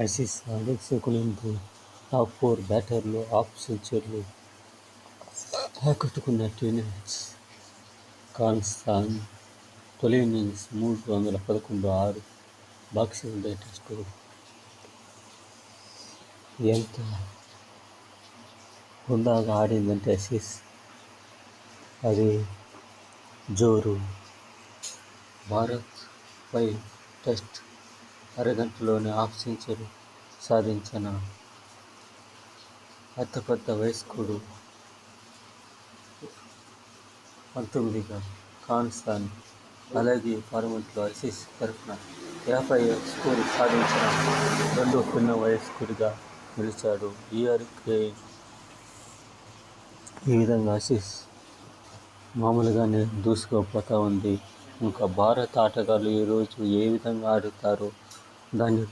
Aussies కొలింపు top four బ్యాటర్లు half సెంచరీలు ఆకట్టుకున్న టీనిక్స్ కాన్స్థాన్ తొలి ఇన్నింగ్స్ మూడు వందల పదకొండు ఆరు బాక్సింగ్ డే ఎంత హుందాగా ఆడిందంటే అసిస్ అది జోరు. భారత్ పై టెస్ట్ అరగంటలోనే హాఫ్ సెంచరీ సాధించిన కొత్త వయస్కుడు పంతొమ్మిదిగా కాన్సాన్ అలాగే ఫార్మాట్లో ఐసీసీ తరఫున యాభై స్కోర్ సాధించిన రెండో పిన్న వయస్కుడిగా నిలిచాడు. ఈఆర్కే ఈ విధంగా ఆసీస్ మామూలుగానే దూసుకుపోతూ ఉంది. ఇంకా భారత ఆటగాళ్ళు ఈరోజు ఏ విధంగా ఆడుతారో? дані